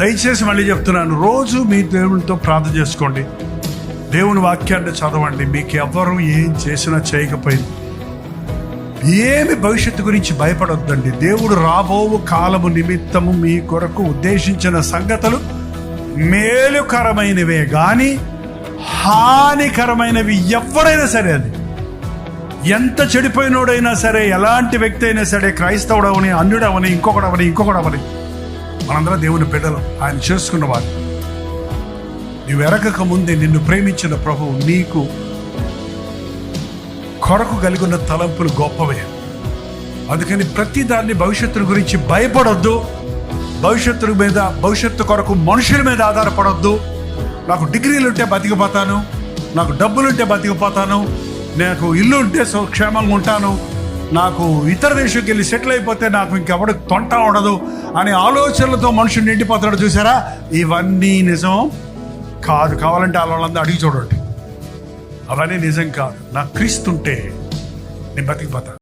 దయచేసి మళ్ళీ చెప్తున్నాను రోజు మీ దేవునితో ప్రార్థన చేసుకోండి. దేవుని వాక్యాన్ని చదవండి. మీకు ఎవ్వరు ఏం చేసినా చేయకపోయింది. ఏమి భవిష్యత్తు గురించి భయపడొద్దండి. దేవుడు రాబోవు కాలము నిమిత్తము మీ కొరకు ఉద్దేశించిన సంగతులు మేలుకరమైనవే కానీ హానికరమైనవి ఎవరైనా సరే అది ఎంత చెడిపోయినోడైనా సరే ఎలాంటి వ్యక్తి అయినా సరే క్రైస్తవుడవని అన్యుడవని ఇంకొకడవని ఇంకొకడవని మనందరం దేవుని బిడ్డలు. ఆయన చేసుకున్నవారు నువ్వు ఎరగక ముందే నిన్ను ప్రేమించిన ప్రభువు నీకు కొరకు కలిగి ఉన్న తలంపులు గొప్పవే అందుకని ప్రతి దాన్ని భవిష్యత్తు గురించి భయపడొద్దు. భవిష్యత్తు మీద భవిష్యత్తు కొరకు మనుషుల మీద ఆధారపడొద్దు. నాకు డిగ్రీలు ఉంటే బతికిపోతాను. నాకు డబ్బులుంటే బతికిపోతాను. నాకు ఇల్లు ఉంటే సో క్షేమంగా ఉంటాను. నాకు ఇతర దేశంకి వెళ్ళి సెటిల్ అయిపోతే నాకు ఇంకెవడు తొంట ఉండదు అనే ఆలోచనలతో మనుషులు నిండిపోతాడు చూసారా? ఇవన్నీ నిజం కాదు. కావాలంటే వాళ్ళందరూ అడిగి చూడండి. అవన్నీ నిజం కాదు. నాకు క్రీస్తుంటే నేను బతికిపోతాను